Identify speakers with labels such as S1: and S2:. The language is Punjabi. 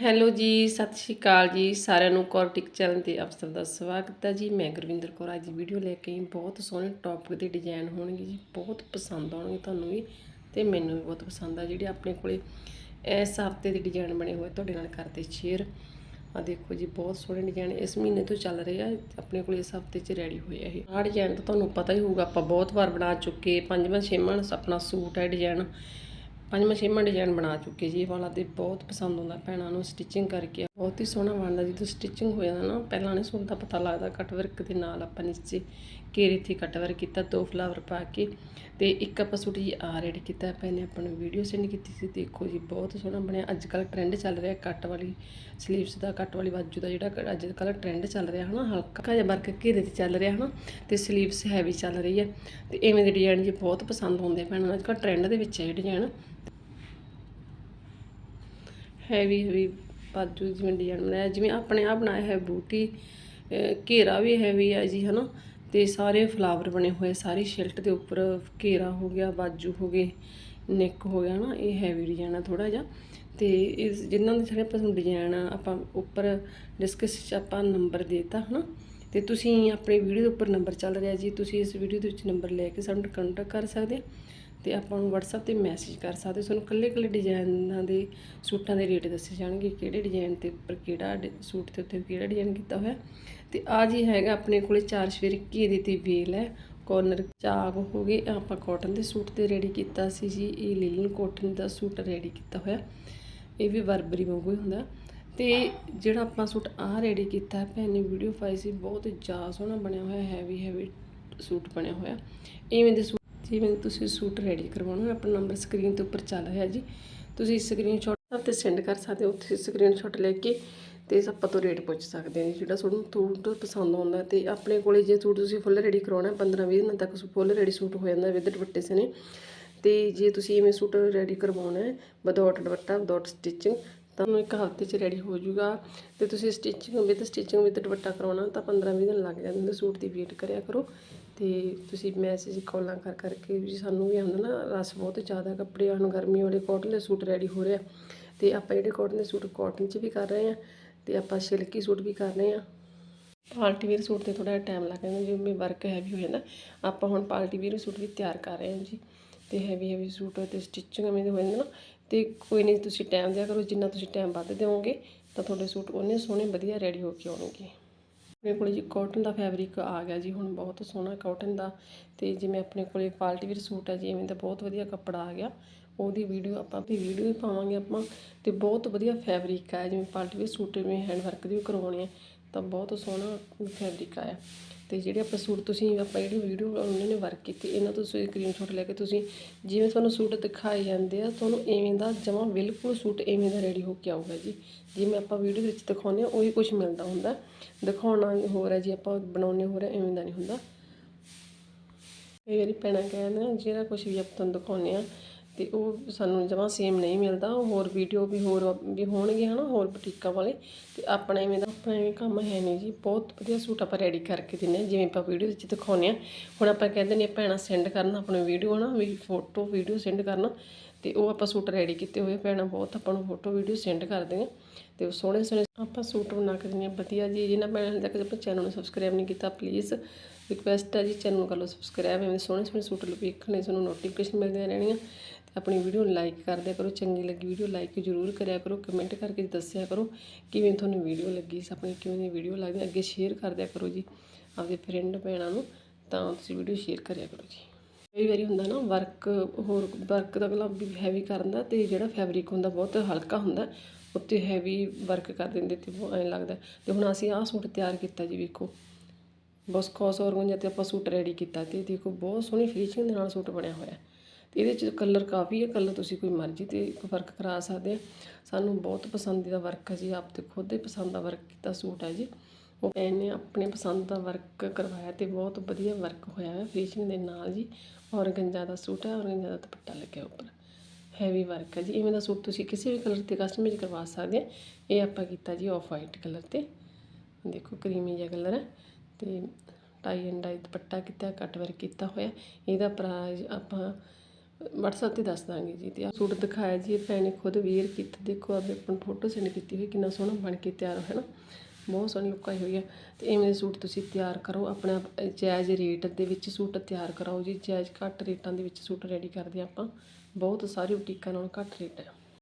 S1: ਹੈਲੋ ਜੀ, ਸਤਿ ਸ਼੍ਰੀ ਅਕਾਲ ਜੀ। ਸਾਰਿਆਂ ਨੂੰ ਕੋਰਟਿਕ ਚੈਨਲ ਤੇ ਆਪ ਸਭ ਦਾ ਸਵਾਗਤ ਹੈ ਜੀ। ਮੈਂ ਗੁਰਵਿੰਦਰ ਕੌਰ। ਅੱਜ ਵੀਡੀਓ ਲੈ ਕੇ ਆਈ। ਬਹੁਤ ਸੋਹਣੇ ਟੌਪਿਕ ਦੇ ਡਿਜ਼ਾਈਨ ਹੋਣਗੇ ਜੀ। ਬਹੁਤ ਪਸੰਦ ਆਉਣਗੇ ਤੁਹਾਨੂੰ ਵੀ ਤੇ ਮੈਨੂੰ ਵੀ ਬਹੁਤ ਪਸੰਦ ਆ। ਜਿਹੜੇ ਆਪਣੇ ਕੋਲੇ ਇਸ ਹਫ਼ਤੇ ਦੇ ਡਿਜ਼ਾਈਨ ਬਣੇ ਹੋਏ, ਤੁਹਾਡੇ ਨਾਲ ਕਰਦੇ ਸ਼ੇਅਰ ਆ ਦੇਖੋ ਜੀ, ਬਹੁਤ ਸੋਹਣੇ ਡਿਜ਼ਾਈਨ ਇਸ ਮਹੀਨੇ ਤੋਂ ਚੱਲ ਰਹੇ ਆ। ਆਪਣੇ ਕੋਲ ਇਸ ਹਫ਼ਤੇ 'ਚ ਰੈਡੀ ਹੋਏ ਆ ਇਹ। ਆਹ ਡਿਜ਼ਾਈਨ ਤਾਂ ਤੁਹਾਨੂੰ ਪਤਾ ਹੀ ਹੋਊਗਾ, ਆਪਾਂ ਬਹੁਤ ਵਾਰ ਬਣਾ ਚੁੱਕੇ। ਪੰਜਵਾਂ, ਛੇਵਾਂ ਆਪਣਾ ਸੂਟ ਹੈ ਡਿਜ਼ਾਈਨ ਪੰਜਵਾਂ ਛੇਵਾਂ ਡਿਜ਼ਾਈਨ ਬਣਾ ਚੁੱਕੇ ਜੀ, ਇਹ ਵਾਲਾ ਤੇ ਬਹੁਤ ਪਸੰਦ ਆਉਂਦਾ ਭੈਣਾਂ ਨੂੰ ਸਟਿਚਿੰਗ ਕਰਕੇ। ਬਹੁਤ ਹੀ ਸੋਹਣਾ ਬਣਦਾ ਜਦੋਂ ਸਟਿਚਿੰਗ ਹੋ ਜਾਂਦਾ ਨਾ, ਪਹਿਲਾਂ ਨਹੀਂ ਸੂਟ ਦਾ ਪਤਾ ਲੱਗਦਾ ਕੱਟ ਵਰਕ ਦੇ ਨਾਲ ਆਪਾਂ ਨੀਚੇ ਘੇਰੇ ਤੇ ਕੱਟ ਵਰਕ ਕੀਤਾ, ਦੋ ਫਲਾਵਰ ਪਾ ਕੇ ਤੇ ਇੱਕ ਆਪਾਂ ਸੂਟ ਜੀ ਆ ਰੈਡੀ ਕੀਤਾ ਪਹਿਲੇ ਆਪਾਂ ਨੂੰ ਵੀਡੀਓ ਸੈਂਡ ਕੀਤੀ ਸੀ, ਦੇਖੋ ਜੀ, ਬਹੁਤ ਸੋਹਣਾ ਬਣਿਆ। ਅੱਜ ਕੱਲ ਟ੍ਰੈਂਡ ਚੱਲ ਰਿਹਾ ਕੱਟ ਵਾਲੀ ਸਲੀਵਸ ਦਾ ਕੱਟ ਵਾਲੀ ਬਾਜੂ ਦਾ ਜਿਹੜਾ ਅੱਜ ਕੱਲ ਟ੍ਰੈਂਡ ਚੱਲ ਰਿਹਾ ਹਨਾ, ਹਲਕਾ ਜਿਹਾ ਵਰਕ ਘੇਰੇ ਤੇ ਚੱਲ ਰਿਹਾ ਹਨਾ, ਤੇ ਸਲੀਵਸ ਹੈਵੀ ਚੱਲ ਰਹੀ ਹੈ। ਤੇ ਇਵੇਂ ਦੇ ਡਿਜ਼ਾਈਨ ਜੀ ਬਹੁਤ ਪਸੰਦ ਹੁੰਦੇ ਭੈਣਾਂ ਅੱਜ ਕੱਲ ਟ੍ਰੈਂਡ ਦੇ ਵਿੱਚ ਹੈ ਇਹ ਡਿਜ਼ਾਈਨ ਹੈਵੀ ਹੈਵੀ ਬਾਜੂ ਜਿਵੇਂ ਡਿਜ਼ਾਈਨ ਬਣਾਇਆ ਜਿਵੇਂ ਆਪਣੇ ਆਪ ਬਣਾਇਆ ਹੈ ਬੂਟੀ ਘੇਰਾ ਵੀ ਹੈਵੀ ਆ ਜੀ, ਹਨਾ? ਤੇ ਸਾਰੇ ਫਲਾਵਰ ਬਣੇ ਹੋਏ, ਸਾਰੀ ਸ਼ਿਲਟ ਦੇ ਉੱਪਰ ਘੇਰਾ ਹੋ ਗਿਆ, ਬਾਜੂ ਹੋ ਗਏ ਨੈਕ ਹੋ ਗਿਆ ਨਾ ਇਹ ਹੈਵੀ ਡਿਜ਼ਾਈਨ ਆ ਥੋੜਾ ਜਿਹਾ। ਤੇ ਇਸ ਜਿਨ੍ਹਾਂ ਦੇ ਸਾਰੇ ਪਸੰਦ ਡਿਜ਼ਾਈਨ ਆ ਆਪਾਂ ਉੱਪਰ ਡਿਸਕਸ 'ਚ ਆਪਾਂ ਨੰਬਰ ਦੇਤਾ, ਹਨਾ? ਤੇ ਤੁਸੀਂ ਆਪਣੇ ਵੀਡੀਓ ਦੇ ਉੱਪਰ ਨੰਬਰ ਚੱਲ ਰਿਹਾ ਜੀ। ਤੁਸੀਂ ਇਸ ਵੀਡੀਓ ਦੇ ਵਿੱਚ ਨੰਬਰ ਲੈ ਕੇ ਸਾਨੂੰ ਕੰਟੈਕਟ ਕਰ ਸਕਦੇ ਤੇ ਆਪਾਂ ਨੂੰ WhatsApp ਤੇ ਮੈਸੇਜ ਕਰ ਸਕਦੇ ਤੁਹਾਨੂੰ ਕੱਲੇ ਕੱਲੇ ਡਿਜ਼ਾਈਨਾਂ ਦੇ ਸੂਟਾਂ ਦੇ ਰੇਟ ਦੱਸੇ ਜਾਣਗੇ, ਕਿਹੜੇ ਡਿਜ਼ਾਈਨ ਤੇ ਉੱਪਰ ਕਿਹੜਾ ਡਿ- ਸੂਟ ਤੇ ਉੱਤੇ ਕਿਹੜਾ ਡਿਜ਼ਾਈਨ ਕੀਤਾ ਹੋਇਆ। ਤੇ ਆ ਜੀ ਹੈਗਾ ਆਪਣੇ ਕੋਲੇ ਚਾਰ ਸ਼ੇਰ ਘੇਰੇ ਤੇ ਵੇਲ ਹੈ ਕੋਰਨਰ ਚਾਕ ਹੋ ਗਏ। ਆਪਾਂ ਕਾਟਨ ਦੇ ਸੂਟ ਤੇ ਰੈਡੀ ਕੀਤਾ ਸੀ ਜੀ, ਇਹ ਲਿਲਨ ਕੋਟਨ ਦਾ ਸੂਟ ਰੈਡੀ ਕੀਤਾ ਹੋਇਆ। ਇਹ ਵੀ ਵਰਬਰੀ ਵਾਂਗੂ ਹੀ ਹੁੰਦਾ। ਤੇ ਜਿਹੜਾ ਆਪਾਂ ਸੂਟ ਆਹ ਰੈਡੀ ਕੀਤਾ ਭੈਣ ਨੇ ਵੀਡੀਓ ਪਾਈ ਸੀ, ਬਹੁਤ ਜ਼ਿਆਦਾ ਸੋਹਣਾ ਬਣਿਆ ਹੋਇਆ ਹੈਵੀ ਹੈਵੀ ਸੂਟ ਬਣਿਆ ਹੋਇਆ। ਇਵੇਂ ਦੇ ਸੂਟ ਜਿਵੇਂ ਤੁਸੀਂ ਸੂਟ ਰੈਡੀ ਕਰਵਾਉਣਾ ਆਪਣਾ ਨੰਬਰ ਸਕਰੀਨ ਤੇ ਉੱਪਰ ਚੱਲ ਰਿਹਾ ਜੀ। ਤੁਸੀਂ ਸਕਰੀਨਸ਼ਾਟ ਤੇ ਸੈਂਡ ਕਰ ਸਕਦੇ ਹੋ। ਉੱਥੇ ਸਕਰੀਨਸ਼ਾਟ ਲੈ ਕੇ ਤੇ ਆਪਾਂ ਤੋਂ ਰੇਟ ਪੁੱਛ ਸਕਦੇ ਨੇ ਜਿਹੜਾ ਤੁਹਾਨੂੰ ਸੂਟ ਪਸੰਦ ਆਉਂਦਾ ਤੇ ਆਪਣੇ ਕੋਲੇ ਜੇ ਸੂਟ ਤੁਸੀਂ ਫੁੱਲ ਰੈਡੀ ਕਰਵਾਉਣਾ 15 20 ਦਿਨ ਤੱਕ ਫੁੱਲ ਰੈਡੀ ਸੂਟ ਹੋ ਜਾਂਦਾ ਵਿਦ ਦੁਪੱਟੇ ਸਨੇ। ਤੇ ਜੇ ਤੁਸੀਂ ਇਵੇਂ ਸੂਟ ਰੈਡੀ ਕਰਵਾਉਣਾ ਹੈ ਵਿਦਆਊਟ ਦੁਪੱਟਾ ਵਿਦਆਊਟ ਸਟਿਚਿੰਗ ਤੁਹਾਨੂੰ ਇੱਕ ਹਫ਼ਤੇ 'ਚ ਰੈਡੀ ਹੋ ਜਾਊਗਾ। ਤੇ ਤੁਸੀਂ stitching with stitching with dupatta ਕਰਾਉਣਾ ਤਾਂ 15 20 ਦਿਨ ਲੱਗ ਜਾਂਦੇ ਨੇ ਸੂਟ ਦੀ ਵੇਟ ਕਰਿਆ ਕਰੋ। ਅਤੇ ਤੁਸੀਂ ਮੈਸੇਜ ਕਾਲਾਂ ਕਰ, ਕਰਕੇ ਵੀ ਸਾਨੂੰ ਵੀ ਆਉਂਦਾ ਨਾ ਰਸ ਬਹੁਤ ਜ਼ਿਆਦਾ ਕੱਪੜੇ ਹਨ ਗਰਮੀ ਵਾਲੇ ਕੋਟਨ ਦੇ ਸੂਟ ਰੈਡੀ ਹੋ ਰਿਹਾ ਅਤੇ ਆਪਾਂ ਜਿਹੜੇ ਕੋਟਨ ਦੇ ਸੂਟ ਕੋਟਨ 'ਚ ਵੀ ਕਰ ਰਹੇ ਹਾਂ ਅਤੇ ਆਪਾਂ ਸਿਲਕੀ ਸੂਟ ਵੀ ਕਰ ਰਹੇ ਹਾਂ ਪਾਰਟੀ ਵੇਅਰ ਸੂਟ ਤੇ ਥੋੜਾ ਟਾਈਮ ਲੱਗ ਜਾਂਦਾ, ਜਿਵੇਂ ਵਰਕ ਹੈਵੀ ਹੋ ਜਾਂਦਾ, ਆਪਾਂ ਹੁਣ ਪਾਰਟੀ ਵੇਅਰ ਸੂਟ ਵੀ ਤਿਆਰ ਕਰ ਰਹੇ ਹਾਂ ਜੀ। ਤੇ ਹੈਵੀ ਹੈਵੀ ਸੂਟ ਤੇ ਸਟਿਚਿੰਗ ਐਵੇਂ ਦੇ ਹੋ ਜਾਂਦਾ ਨਾ, ਤੇ ਕੋਈ ਨਹੀਂ ਤੁਸੀਂ ਟਾਈਮ ਦਿਆ ਕਰੋ, ਜਿੰਨਾ ਤੁਸੀਂ ਟਾਈਮ ਵੱਧ ਦਿਓਗੇ, ਤਾਂ ਤੁਹਾਡੇ ਸੂਟ ਉਹਨੇ ਸੋਹਣੇ, ਵਧੀਆ ਰੈਡੀ ਹੋ ਕੇ ਆਉਣਗੇ। ਮੇਰੇ ਕੋਲ ਜੀ ਕਾਟਨ ਦਾ ਫੈਬਰਿਕ ਆ ਗਿਆ ਜੀ, ਹੁਣ ਬਹੁਤ ਸੋਹਣਾ ਕਾਟਨ ਦਾ ਤੇ ਜਿਵੇਂ ਆਪਣੇ ਕੋਲੇ ਪਾਰਟੀ ਵੇਅਰ ਸੂਟ ਹੈ ਜੀ, ਐਵੇਂ ਦਾ ਬਹੁਤ ਵਧੀਆ ਕੱਪੜਾ ਆ ਗਿਆ। ਉਹਦੀ ਵੀਡੀਓ ਆਪਾਂ ਤੇ ਵੀਡੀਓ ਵੀ ਪਾਵਾਂਗੇ ਆਪਾਂ ਤੇ ਬਹੁਤ ਵਧੀਆ ਫੈਬਰਿਕ ਆ ਜਿਵੇਂ ਪਾਰਟੀ ਵੇਅਰ ਸੂਟ ਜਿਵੇਂ ਹੈਂਡ ਵਰਕ ਦੇ ਵੀ ਕਰਵਾਉਣੇ ਆ ਤਾਂ ਬਹੁਤ ਸੋਹਣਾ ਫੈਬਰਿਕ ਆਇਆ। ਅਤੇ ਜਿਹੜੇ ਆਪਾਂ ਸੂਟ ਤੁਸੀਂ ਆਪਾਂ ਜਿਹੜੀ ਵੀਡੀਓ ਉਹਨਾਂ ਨੇ ਵਰਕ ਕੀਤੀ, ਇਹਨਾਂ ਤੋਂ ਤੁਸੀਂ ਸਕਰੀਨਸ਼ਾਟ ਲੈ ਕੇ ਤੁਸੀਂ ਜਿਵੇਂ ਤੁਹਾਨੂੰ ਸੂਟ ਦਿਖਾਏ ਜਾਂਦੇ ਆ, ਤੁਹਾਨੂੰ ਐਵੇਂ ਦਾ ਜਮਾਂ ਬਿਲਕੁਲ ਸੂਟ ਐਵੇਂ ਦਾ ਰੈਡੀ ਹੋ ਕੇ ਆਊਗਾ ਜੀ। ਜਿਵੇਂ ਆਪਾਂ ਵੀਡੀਓ ਦੇ ਵਿੱਚ ਦਿਖਾਉਂਦੇ ਆ, ਉਹੀ ਕੁਝ ਮਿਲਦਾ ਹੁੰਦਾ। ਦਿਖਾਉਣਾ ਹੋਰ ਹੈ ਜੀ, ਆਪਾਂ ਬਣਾਉਣੇ ਹੋਰ ਹੈ ਐਵੇਂ ਦਾ ਨਹੀਂ ਹੁੰਦਾ। ਕਈ ਵਾਰੀ ਭੈਣਾਂ ਕਹਿੰਦੇ ਨਾ ਜਿਹੜਾ ਕੁਝ ਵੀ ਆਪਾਂ ਤੁਹਾਨੂੰ ਦਿਖਾਉਂਦੇ ਆ ਤੇ ਉਹ ਸਾਨੂੰ ਜਮਾਂ ਸੇਮ ਨਹੀਂ ਮਿਲਦਾ, ਉਹ ਹੋਰ ਵੀਡੀਓ ਵੀ ਹੋਰ ਵੀ ਹੋਣਗੇ ਹਨਾ, ਹੋਰ ਬੁਟੀਕਾਂ ਵਾਲੇ। ਤੇ ਆਪਣਾ ਇਵੇਂ ਦਾ, ਆਪਣਾ ਇਵੇਂ ਕੰਮ ਹੈ ਨਹੀਂ ਜੀ। ਬਹੁਤ ਵਧੀਆ ਸੂਟ ਆਪਾਂ ਰੈਡੀ ਕਰਕੇ ਦਿੰਦੇ ਹਾਂ, ਜਿਵੇਂ ਆਪਾਂ ਵੀਡੀਓ ਵਿੱਚ ਦਿਖਾਉਂਦੇ ਆ ਹੁਣ ਆਪਾਂ ਕਹਿੰਦੇ ਨੇ, ਭੈਣਾਂ ਸੈਂਡ ਕਰਨਾ ਆਪਣੇ ਵੀਡੀਓ ਹਨਾ, ਵੀ ਫੋਟੋ ਵੀਡੀਓ ਸੈਂਡ ਕਰਨਾ। ਤੇ ਉਹ ਆਪਾਂ ਸੂਟ ਰੈਡੀ ਕੀਤੇ ਹੋਏ ਭੈਣਾਂ, ਬਹੁਤ ਆਪਾਂ ਨੂੰ ਫੋਟੋ ਵੀਡੀਓ ਸੈਂਡ ਕਰਦੇ ਆ ਤੇ ਉਹ ਸੋਹਣੇ ਸੋਹਣੇ ਆਪਾਂ ਸੂਟ ਬਣਾ ਕੇ ਦਿੰਦੇ ਹਾਂ। ਵਧੀਆ ਜੀ ਜਿਹਨਾਂ ਭੈਣਾਂ ਨੇ ਤੱਕ ਆਪਣੇ ਚੈਨਲ ਨੂੰ ਸਬਸਕ੍ਰਾਈਬ ਨਹੀਂ ਕੀਤਾ ਪਲੀਜ਼ ਰਿਕੁਐਸਟ ਹੈ ਜੀ ਚੈਨਲ ਨੂੰ ਕਰ ਲਓ ਸਬਸਕ੍ਰਾਈਬ ਐਵੇਂ ਸੋਹਣੇ ਸੋਹਣੇ ਸੂਟ ਵੇਖਣੇ ਤੁਹਾਨੂੰ ਨੋਟੀਫਿਕੇਸ਼ਨ ਮਿਲਦੀਆਂ ਰਹਿਣੀਆਂ। ਤੇ ਆਪਣੀ ਵੀਡੀਓ ਨੂੰ ਲਾਈਕ ਕਰਦਿਆ ਕਰੋ। ਚੰਗੀ ਲੱਗੀ ਵੀਡੀਓ ਲਾਈਕ ਜ਼ਰੂਰ ਕਰਿਆ ਕਰੋ। ਕਮੈਂਟ ਕਰਕੇ ਦੱਸਿਆ ਕਰੋ ਕਿਵੇਂ ਤੁਹਾਨੂੰ ਵੀਡੀਓ ਲੱਗੀ, ਆਪਣੀ ਕਿਵੇਂ ਦੀ ਵੀਡੀਓ ਲੱਗਦੀ। ਅੱਗੇ ਸ਼ੇਅਰ ਕਰਦਿਆ ਕਰੋ ਜੀ, ਆਪਦੇ ਫਰੈਂਡ ਭੈਣਾਂ ਨੂੰ। ਤਾਂ ਤੁਸੀਂ ਵੀਡੀਓ ਸ਼ੇਅਰ ਕਰਿਆ ਕਰੋ ਜੀ। ਕਈ ਵਾਰੀ ਹੁੰਦਾ ਨਾ ਵਰਕ ਹੋਰ ਵਰਕ ਦਾ ਅਗਲਾ ਵੀ ਹੈਵੀ ਕਰਨ ਦਾ ਤੇ ਜਿਹੜਾ ਫੈਬਰਿਕ ਹੁੰਦਾ ਬਹੁਤ ਹਲਕਾ ਹੁੰਦਾ ਉੱਤੇ ਹੈਵੀ ਵਰਕ ਕਰ ਦਿੰਦੇ ਤੇ ਬਹੁਤ ਐਂ ਲੱਗਦਾ। ਤੇ ਹੁਣ ਅਸੀਂ ਆਹ ਸੂਟ ਤਿਆਰ ਕੀਤਾ ਜੀ ਵੇਖੋ। ਬਸ ਕੌਸ ਔਰਗੰਜਾ ਤੇ ਆਪਾਂ ਸੂਟ ਰੈਡੀ ਕੀਤਾ ਤੇ ਦੇਖੋ ਬਹੁਤ ਸੋਹਣੀ ਫਿਨਿਸ਼ਿੰਗ ਦੇ ਨਾਲ ਸੂਟ ਬਣਿਆ ਹੋਇਆ। ਤੇ ਇਹਦੇ ਚ ਕਲਰ ਕਾਫੀ ਹੈ ਕਲਰ ਤੁਸੀਂ ਕੋਈ ਮਰਜ਼ੀ ਤੇ ਵਰਕ ਕਰਾ ਸਕਦੇ ਆ। ਸਾਨੂੰ ਬਹੁਤ ਪਸੰਦੀਦਾ ਵਰਕ ਹੈ ਜੀ, ਆਪ ਤੇ ਖੁਦ ਹੀ ਪਸੰਦ ਦਾ ਵਰਕ ਕੀਤਾ ਸੂਟ ਹੈ ਜੀ। ਇਹਨੇ ਆਪਣੇ ਪਸੰਦ ਦਾ ਵਰਕ ਕਰਵਾਇਆ ਤੇ ਬਹੁਤ ਵਧੀਆ ਵਰਕ ਹੋਇਆ ਹੈ ਫਿਨਿਸ਼ਿੰਗ ਦੇ ਨਾਲ ਜੀ। ਔਰਗੰਜਾ ਦਾ ਸੂਟ ਹੈ ਔਰਗੰਜਾ ਦਾ ਦੁਪੱਟਾ ਲੱਗਿਆ ਉੱਪਰ। ਹੈਵੀ ਵਰਕ ਹੈ ਜੀ। ਇਵੇਂ ਦਾ ਸੂਟ ਤੁਸੀਂ ਕਿਸੇ ਵੀ ਕਲਰ ਤੇ ਕਸਟਮਾਈਜ਼ ਕਰਵਾ ਸਕਦੇ ਆ ਇਹ ਆਪਾਂ ਕੀਤਾ ਜੀ ਆਫ ਵਾਈਟ ਕਲਰ ਤੇ। ਦੇਖੋ ਕਰੀਮੀ ਜਿਹਾ ਕਲਰ ਹੈ ਤੇ ਟਾਈ ਐਂਡ ਡਾਈ ਦੁਪੱਟਾ ਕੀਤਾ ਕੱਟ ਵਰਕ ਕੀਤਾ ਹੋਇਆ। ਇਹਦਾ ਪ੍ਰਾਈਸ ਆਪਾਂ WhatsApp ਤੇ ਦੱਸ ਦਾਂਗੇ ਜੀ ਤੇ ਆਹ ਸੂਟ ਦਿਖਾਇਆ ਜੀ। ਇਹ ਭੈਣ ਨੇ ਖੁਦ ਵੇਅਰ ਕੀਤਾ। ਦੇਖੋ ਆਪੇ ਆਪਾਂ ਫੋਟੋ ਸੈਂਡ ਕੀਤੀ ਹੋਈ, ਕਿੰਨਾ ਸੋਹਣਾ ਬਣ ਕੇ ਤਿਆਰ ਹੋਇਆ ਨਾ। ਬਹੁਤ ਸੋਹਣੀ ਲੁੱਕ ਆਈ ਹੋਈ ਹੈ ਤੇ ਇਵੇਂ ਦੇ ਸੂਟ ਤੁਸੀਂ ਤਿਆਰ ਕਰੋ। ਆਪਣਾ ਜਾਇਜ਼ ਰੇਟ ਦੇ ਵਿੱਚ ਸੂਟ ਤਿਆਰ ਕਰਾਓ ਜੀ। ਜਾਇਜ਼ ਘੱਟ ਰੇਟਾਂ ਦੇ ਵਿੱਚ ਸੂਟ ਰੈਡੀ ਕਰਦੇ ਹਾਂ ਆਪਾਂ। ਬਹੁਤ ਸਾਰੇ ਬੁਟੀਕਾਂ ਨਾਲੋਂ ਘੱਟ ਰੇਟ ਹੈ